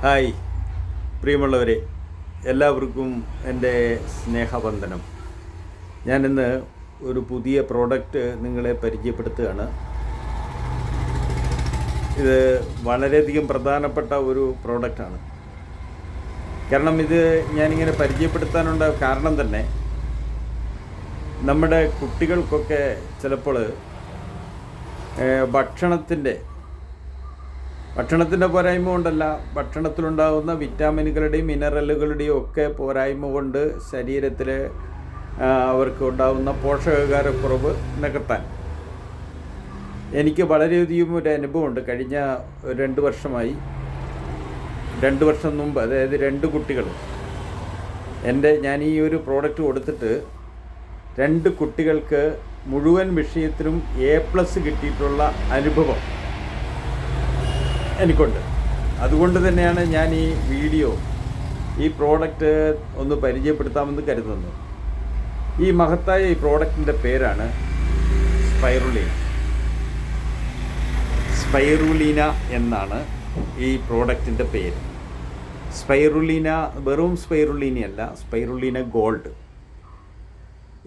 Hi. പ്രിയമുള്ളവരെ എല്ലാവർക്കും എന്റെ സ്നേഹവന്ദനം. ഞാനിന്ന് ഒരു പുതിയ പ്രോഡക്റ്റ് നിങ്ങളെ പരിചയപ്പെടുത്തുകയാണ്. ഇത് വളരെയധികം പ്രധാനപ്പെട്ട ഒരു പ്രോഡക്റ്റാണ്. കാരണം ഇത് ഞാനിങ്ങനെ പരിചയപ്പെടുത്താനുള്ള കാരണം തന്നെ നമ്മുടെ കുട്ടികൾക്കൊക്കെ ചിലപ്പോൾ ഭക്ഷണത്തിന്റെ ഭക്ഷണത്തിന്റെ പോരായ്മ കൊണ്ടല്ല ഭക്ഷണത്തിലുണ്ടാകുന്ന വിറ്റാമിനുകളുടെയും മിനറലുകളുടെയും ഒക്കെ പോരായ്മ കൊണ്ട് ശരീരത്തിൽ അവർക്ക് ഉണ്ടാകുന്ന പോഷകകാരക്കുറവ് നികത്താൻ. എനിക്ക് വളരെയധികം ഒരു അനുഭവമുണ്ട്. കഴിഞ്ഞ രണ്ട് വർഷമായി. രണ്ട് വർഷം മുമ്പ് അതായത് രണ്ട് കുട്ടികൾ. എന്റെ ഞാൻ ഈ ഒരു പ്രോഡക്റ്റ് കൊടുത്തിട്ട് രണ്ട് കുട്ടികൾക്ക് മുഴുവൻ വിഷയത്തിലും എ പ്ലസ് കിട്ടിയിട്ടുള്ള അനുഭവം. എനിക്കുണ്ട്. അതുകൊണ്ട് തന്നെയാണ് ഞാൻ ഈ വീഡിയോ ഈ പ്രോഡക്റ്റ് ഒന്ന് പരിചയപ്പെടുത്താമെന്ന് കരുതുന്നു ഈ മഹത്തായ ഈ പ്രോഡക്റ്റിന്റെ പേരാണ് സ്പൈറുലീന സ്പൈറുലീന എന്നാണ് ഈ പ്രോഡക്റ്റിന്റെ പേര്. സ്പൈറുലീന വെറും സ്പൈറുലീനയല്ല സ്പൈറുലീന ഗോൾഡ്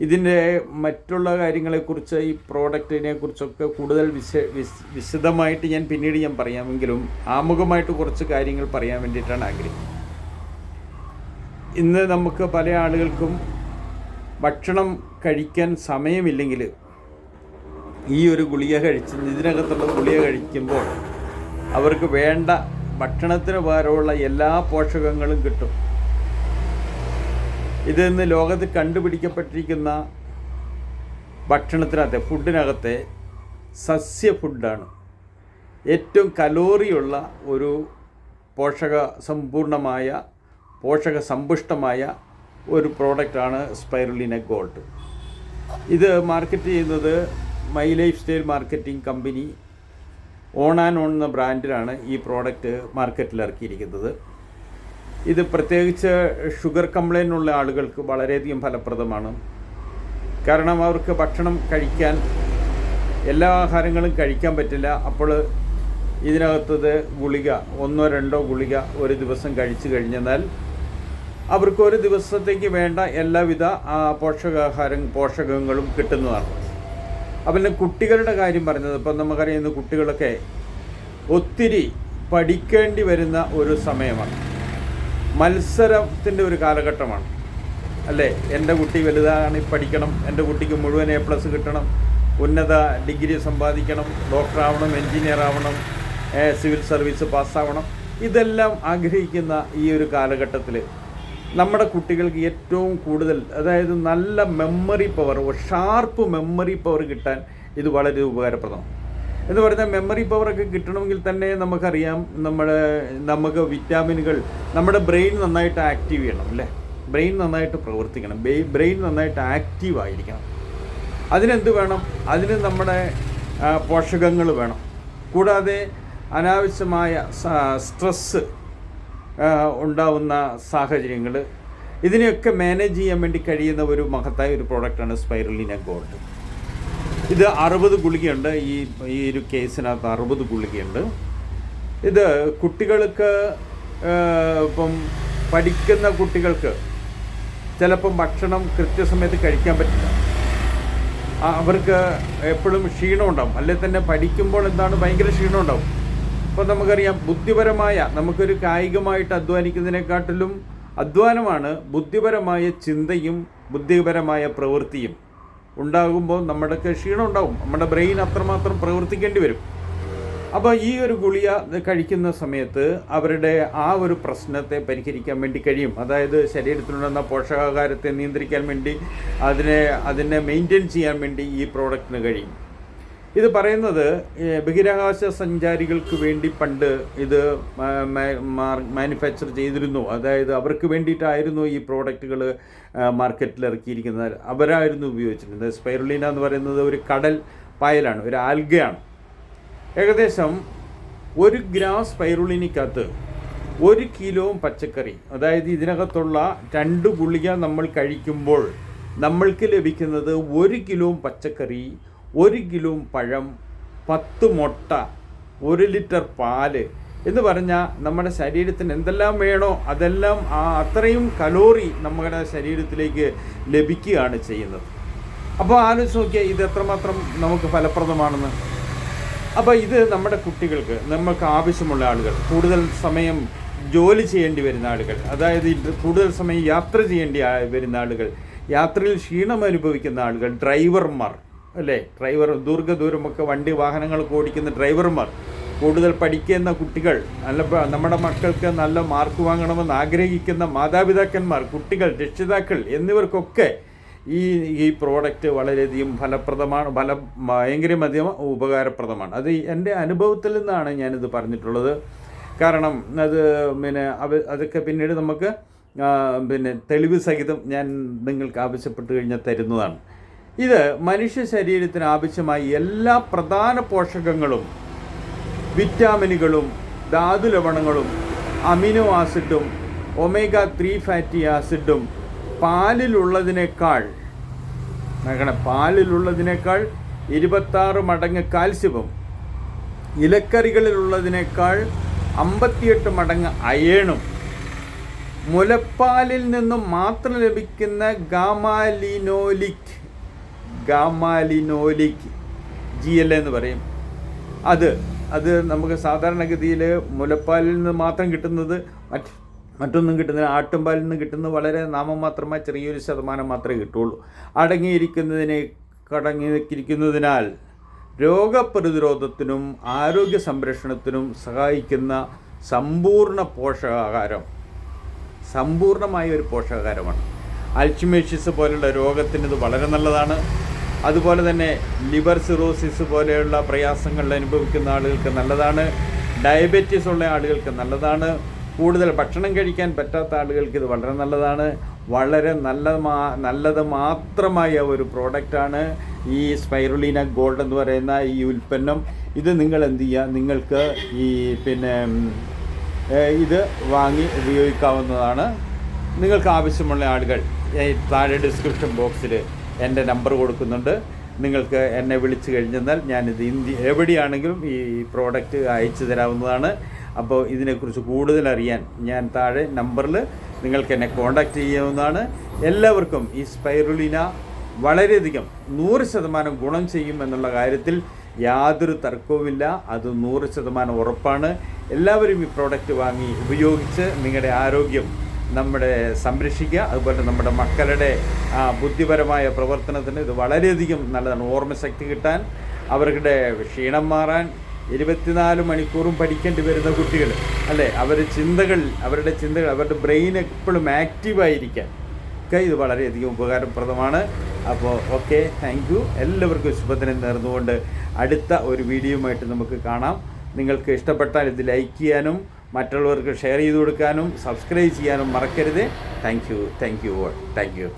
ഇതിന്റെ മറ്റുള്ള കാര്യങ്ങളെക്കുറിച്ച് ഈ പ്രോഡക്റ്റിനെ കുറിച്ചൊക്കെ കൂടുതൽ വിശ വിശ വിശദമായിട്ട് ഞാൻ പിന്നീട് ഞാൻ പറയാമെങ്കിലും ആമുഖമായിട്ട് കുറച്ച് കാര്യങ്ങൾ പറയാൻ വേണ്ടിയിട്ടാണ് ആഗ്രഹിക്കുന്നത്. ഇന്ന് നമുക്ക് പല ആളുകൾക്കും ഭക്ഷണം കഴിക്കാൻ സമയമില്ലെങ്കിൽ ഈ ഒരു ഗുളിക കഴിച്ച് ഇതിനകത്തുള്ള ഗുളിക കഴിക്കുമ്പോൾ അവർക്ക് വേണ്ട ഭക്ഷണത്തിന് പകരമുള്ള എല്ലാ പോഷകങ്ങളും കിട്ടും. ഇത് നിന്ന് ലോകത്ത് കണ്ടുപിടിക്കപ്പെട്ടിരിക്കുന്ന ഭക്ഷണത്തിനകത്തെ ഫുഡിനകത്തെ സസ്യ ഫുഡാണ് ഏറ്റവും കലോറിയുള്ള ഒരു പോഷക സമ്പൂർണമായ പോഷക സമ്പുഷ്ടമായ ഒരു പ്രോഡക്റ്റാണ് സ്പൈറുലിന ഗോൾഡ് ഇത് മാർക്കറ്റ് ചെയ്യുന്നത് my lifestyle marketing company on and on എന്ന ബ്രാൻഡിലാണ് ഈ പ്രോഡക്റ്റ് മാർക്കറ്റിൽ ഇറക്കിയിരിക്കുന്നത്. ഇത് പ്രത്യേകിച്ച് ഷുഗർ കംപ്ലൈന്റ് ഉള്ള ആളുകൾക്ക് വളരെയധികം ഫലപ്രദമാണ്. കാരണം അവർക്ക് ഭക്ഷണം കഴിക്കാൻ എല്ലാ ആഹാരങ്ങളും കഴിക്കാൻ പറ്റില്ല. അപ്പോൾ ഇതിനകത്തത് ഗുളിക ഒന്നോ രണ്ടോ ഗുളിക ഒരു ദിവസം കഴിച്ചു കഴിഞ്ഞാൽ അവർക്ക് ഒരു ദിവസത്തേക്ക് വേണ്ട എല്ലാവിധ പോഷകാഹാര പോഷകങ്ങളും കിട്ടുന്നതാണ്. അപ്പം കുട്ടികളുടെ കാര്യം പറഞ്ഞത് ഇപ്പം നമുക്കറിയുന്ന കുട്ടികളൊക്കെ ഒത്തിരി പഠിക്കേണ്ടി വരുന്ന ഒരു സമയമാണ്. മത്സരത്തിന്റെ ഒരു കാലഘട്ടമാണ്. അല്ലേ? എന്റെ കുട്ടി വലുതാണ് പഠിക്കണം. എന്റെ കുട്ടിക്ക് മുഴുവൻ എ പ്ലസ് കിട്ടണം. ഉന്നത ഡിഗ്രി സമ്പാദിക്കണം. ഡോക്ടറാവണം എൻജിനീയർ ആവണം സിവിൽ സർവീസ് പാസ്സാവണം. ഇതെല്ലാം ആഗ്രഹിക്കുന്ന ഈ ഒരു കാലഘട്ടത്തിൽ നമ്മുടെ കുട്ടികൾക്ക് ഏറ്റവും കൂടുതൽ അതായത് നല്ല memory power sharp memory power കിട്ടാൻ ഇത് വളരെ ഉപകാരപ്രദമാണ്. എന്ന് പറഞ്ഞാൽ മെമ്മറി പവറൊക്കെ കിട്ടണമെങ്കിൽ തന്നെ നമുക്കറിയാം നമ്മുടെ നമുക്ക് വിറ്റാമിനുകൾ നമ്മുടെ ബ്രെയിൻ നന്നായിട്ട് ആക്റ്റീവ് ചെയ്യണം അല്ലേ? ബ്രെയിൻ നന്നായിട്ട് പ്രവർത്തിക്കണം ബ്രെയിൻ നന്നായിട്ട് ആക്റ്റീവ് ആയിരിക്കണം. അതിനെന്ത് വേണം? അതിന് നമ്മുടെ പോഷകങ്ങൾ വേണം. കൂടാതെ അനാവശ്യമായ സ്ട്രെസ്സ് ഉണ്ടാവുന്ന സാഹചര്യങ്ങൾ ഇതിനെയൊക്കെ മാനേജ് ചെയ്യാൻ വേണ്ടി കഴിയുന്ന ഒരു മഹത്തായ ഒരു പ്രോഡക്റ്റാണ് സ്പൈറലിന ഗോൾഡ് ഇത് അറുപത് ഗുളികയുണ്ട്. ഈ ഈ ഒരു കേസിനകത്ത് അറുപത് ഗുളികയുണ്ട്. ഇത് കുട്ടികൾക്ക് ഇപ്പം പഠിക്കുന്ന കുട്ടികൾക്ക് ചിലപ്പം ഭക്ഷണം കൃത്യസമയത്ത് കഴിക്കാൻ പറ്റില്ല. അവർക്ക് എപ്പോഴും ക്ഷീണം ഉണ്ടാവും. അല്ലെങ്കിൽ തന്നെ പഠിക്കുമ്പോൾ എന്താണ് ഭയങ്കര ക്ഷീണം ഉണ്ടാവും. അപ്പോൾ നമുക്കറിയാം ബുദ്ധിപരമായ നമുക്കൊരു കായികമായിട്ട് അധ്വാനിക്കുന്നതിനെക്കാട്ടിലും അധ്വാനമാണ് ബുദ്ധിപരമായ ചിന്തയും ബുദ്ധിപരമായ പ്രവൃത്തിയും. ഉണ്ടാകുമ്പോൾ നമ്മുടെ ക്ഷീണം ഉണ്ടാകും നമ്മുടെ ബ്രെയിൻ അത്രമാത്രം പ്രവർത്തിക്കേണ്ടി വരും. അപ്പോൾ ഈ ഒരു ഗുളിക കഴിക്കുന്ന സമയത്ത് അവരുടെ ആ ഒരു പ്രശ്നത്തെ പരിഹരിക്കാൻ വേണ്ടി കഴിയും. അതായത് ശരീരത്തിലുണ്ടെന്ന പോഷകാഹാരത്തെ നിയന്ത്രിക്കാൻ വേണ്ടി അതിനെ അതിനെ മെയിന്റെയിൻ ചെയ്യാൻ വേണ്ടി ഈ പ്രോഡക്റ്റിന് കഴിയും. ഇത് പറയുന്നത് ബഹിരാകാശ സഞ്ചാരികൾക്ക് വേണ്ടി പണ്ട് ഇത് മാനുഫാക്ചർ ചെയ്തിരുന്നു. അതായത് അവർക്ക് വേണ്ടിയിട്ടായിരുന്നു ഈ പ്രോഡക്റ്റുകൾ മാർക്കറ്റിൽ ഇറക്കിയിരിക്കുന്നത്. അവരായിരുന്നു ഉപയോഗിച്ചിരുന്നത്. സ്പൈറുലീന എന്ന് പറയുന്നത് ഒരു കടൽ പായലാണ് ഒരു ആൽഗയാണ്. ഏകദേശം ഒരു ഗ്രാം സ്പൈറുലിനിക്കകത്ത് ഒരു കിലോ പച്ചക്കറി അതായത് ഇതിനകത്തുള്ള രണ്ട് ഗുളിക നമ്മൾ കഴിക്കുമ്പോൾ നമ്മൾക്ക് ലഭിക്കുന്നത് ഒരു കിലോ പച്ചക്കറി ഒരു കിലോ പഴം പത്ത് മുട്ട ഒരു ലിറ്റർ പാൽ എന്ന് പറഞ്ഞാൽ നമ്മുടെ ശരീരത്തിന് എന്തെല്ലാം വേണോ അതെല്ലാം ആ അത്രയും കലോറി നമ്മുടെ ശരീരത്തിലേക്ക് ലഭിക്കുകയാണ് ചെയ്യുന്നത്. അപ്പോൾ ആലോചിച്ച് നോക്കിയാൽ ഇത് എത്രമാത്രം നമുക്ക് ഫലപ്രദമാണെന്ന്. അപ്പോൾ ഇത് നമ്മുടെ കുട്ടികൾക്ക് നമുക്ക് ആവശ്യമുള്ള ആളുകൾ കൂടുതൽ സമയം ജോലി ചെയ്യേണ്ടി വരുന്ന ആളുകൾ അതായത് കൂടുതൽ സമയം യാത്ര ചെയ്യേണ്ടി വരുന്ന ആളുകൾ യാത്രയിൽ ക്ഷീണം അനുഭവിക്കുന്ന ആളുകൾ ഡ്രൈവർമാർ അല്ലേ? ഡ്രൈവർ ദീർഘദൂരമൊക്കെ വണ്ടി വാഹനങ്ങൾ ഓടിക്കുന്ന ഡ്രൈവർമാർ കൂടുതൽ പഠിക്കുന്ന കുട്ടികൾ നല്ല നമ്മുടെ മക്കൾക്ക് നല്ല മാർക്ക് വാങ്ങണമെന്ന് ആഗ്രഹിക്കുന്ന മാതാപിതാക്കന്മാർ കുട്ടികൾ രക്ഷിതാക്കൾ എന്നിവർക്കൊക്കെ ഈ ഈ പ്രോഡക്റ്റ് വളരെയധികം ഫലപ്രദമാണ് ഫല ഭയങ്കരമധികം ഉപകാരപ്രദമാണ്. അത് എന്റെ അനുഭവത്തിൽ നിന്നാണ് ഞാനിത് പറഞ്ഞിട്ടുള്ളത്. കാരണം അത് പിന്നെ അവ അതൊക്കെ പിന്നീട് നമുക്ക് പിന്നെ തെളിവ് സഹിതം ഞാൻ നിങ്ങൾക്ക് ആവശ്യപ്പെട്ട് കഴിഞ്ഞാൽ തരുന്നതാണ്. ഇത് മനുഷ്യ ശരീരത്തിന് ആവശ്യമായ എല്ലാ പ്രധാന പോഷകങ്ങളും വിറ്റാമിനുകളും ധാതു ലവണങ്ങളും അമിനോ ആസിഡും ഒമേഗ ത്രീ ഫാറ്റി ആസിഡും പാലിലുള്ളതിനേക്കാൾ നോക്കണേ പാലിലുള്ളതിനേക്കാൾ ഇരുപത്താറ് മടങ്ങ് കാൽസ്യവും ഇലക്കറികളിലുള്ളതിനേക്കാൾ അമ്പത്തിയെട്ട് മടങ്ങ് അയേണും മുലപ്പാലിൽ നിന്നും മാത്രം ലഭിക്കുന്ന ഗാമാലിനോലിക് ഗാമാലിനോലിക് ജി എൽ എന്ന് പറയും. അത് അത് നമുക്ക് സാധാരണഗതിയിൽ മുലപ്പാലിൽ നിന്ന് മാത്രം കിട്ടുന്നത് മറ്റ് മറ്റൊന്നും കിട്ടുന്നില്ല. ആട്ടുംപാലിൽ നിന്ന് കിട്ടുന്നത് വളരെ നാമമാത്രമായി ചെറിയൊരു ശതമാനം മാത്രമേ കിട്ടുള്ളൂ അടങ്ങിയിരിക്കുന്നതിനെ കടങ്ങിയിരിക്കുന്നതിനാൽ രോഗപ്രതിരോധത്തിനും ആരോഗ്യ സംരക്ഷണത്തിനും സഹായിക്കുന്ന സമ്പൂർണ പോഷകാഹാരം സമ്പൂർണമായ ഒരു പോഷകാഹാരമാണ്. അൽച്ചുമേഷ്യസ് പോലുള്ള രോഗത്തിന് ഇത് വളരെ നല്ലതാണ്. അതുപോലെ തന്നെ ലിവർ സിറോസിസ് പോലെയുള്ള പ്രയാസങ്ങൾ അനുഭവിക്കുന്ന ആളുകൾക്ക് നല്ലതാണ്. ഡയബറ്റീസ് ഉള്ള ആളുകൾക്ക് നല്ലതാണ്. കൂടുതൽ ഭക്ഷണം കഴിക്കാൻ പറ്റാത്ത ആളുകൾക്ക് ഇത് വളരെ നല്ലതാണ്. വളരെ നല്ല നല്ലത് മാത്രമായ ഒരു പ്രോഡക്റ്റാണ് ഈ സ്പൈറുലീന ഗോൾഡ് എന്ന് പറയുന്ന ഈ ഉൽപ്പന്നം. ഇത് നിങ്ങൾ എന്ത് ചെയ്യുക നിങ്ങൾക്ക് ഈ പിന്നെ ഇത് വാങ്ങി ഉപയോഗിക്കാവുന്നതാണ്. നിങ്ങൾക്ക് ആവശ്യമുള്ള ആളുകൾ താഴെ ഡിസ്ക്രിപ്ഷൻ ബോക്സിൽ എന്റെ നമ്പർ കൊടുക്കുന്നുണ്ട്. നിങ്ങൾക്ക് എന്നെ വിളിച്ചു കഴിഞ്ഞെന്നാൽ ഞാനിത് ഇന്ത്യ എവിടെയാണെങ്കിലും ഈ പ്രോഡക്റ്റ് അയച്ചു തരാവുന്നതാണ്. അപ്പോൾ ഇതിനെക്കുറിച്ച് കൂടുതൽ അറിയാൻ ഞാൻ താഴെ നമ്പറിൽ നിങ്ങൾക്ക് എന്നെ കോൺടാക്റ്റ് ചെയ്യാവുന്നതാണ്. എല്ലാവർക്കും ഈ സ്പൈറുലിന വളരെയധികം നൂറ് ശതമാനം ഗുണം ചെയ്യും എന്നുള്ള കാര്യത്തിൽ യാതൊരു തർക്കവുമില്ല. അത് നൂറ് ശതമാനം ഉറപ്പാണ്. എല്ലാവരും ഈ പ്രോഡക്റ്റ് വാങ്ങി ഉപയോഗിച്ച് നിങ്ങളുടെ ആരോഗ്യം നമ്മുടെ സംരക്ഷിക്കുക അതുപോലെ നമ്മുടെ മക്കളുടെ ബുദ്ധിപരമായ പ്രവർത്തനത്തിന് ഇത് വളരെയധികം നല്ലതാണ്. ഓർമ്മശക്തി കിട്ടാൻ അവരുടെ ക്ഷീണം മാറാൻ ഇരുപത്തിനാല് മണിക്കൂറും പഠിക്കേണ്ടി വരുന്ന കുട്ടികൾ അല്ലേ? അവരുടെ ചിന്തകൾ അവരുടെ ചിന്തകൾ അവരുടെ ബ്രെയിൻ എപ്പോഴും ആക്റ്റീവായിരിക്കാൻ ഒക്കെ ഇത് വളരെയധികം ഉപകാരപ്രദമാണ്. അപ്പോൾ ഓക്കെ താങ്ക് യു എല്ലാവർക്കും ശുഭദിനം നേർന്നുകൊണ്ട് അടുത്ത ഒരു വീഡിയോയുമായിട്ട് നമുക്ക് കാണാം. നിങ്ങൾക്ക് ഇഷ്ടപ്പെട്ടാൽ ഇത് ലൈക്ക് ചെയ്യാനും മറ്റുള്ളവർക്ക് ഷെയർ ചെയ്ത് കൊടുക്കാനും സബ്സ്ക്രൈബ് ചെയ്യാനും മറക്കരുത്. Thank you thank you thank you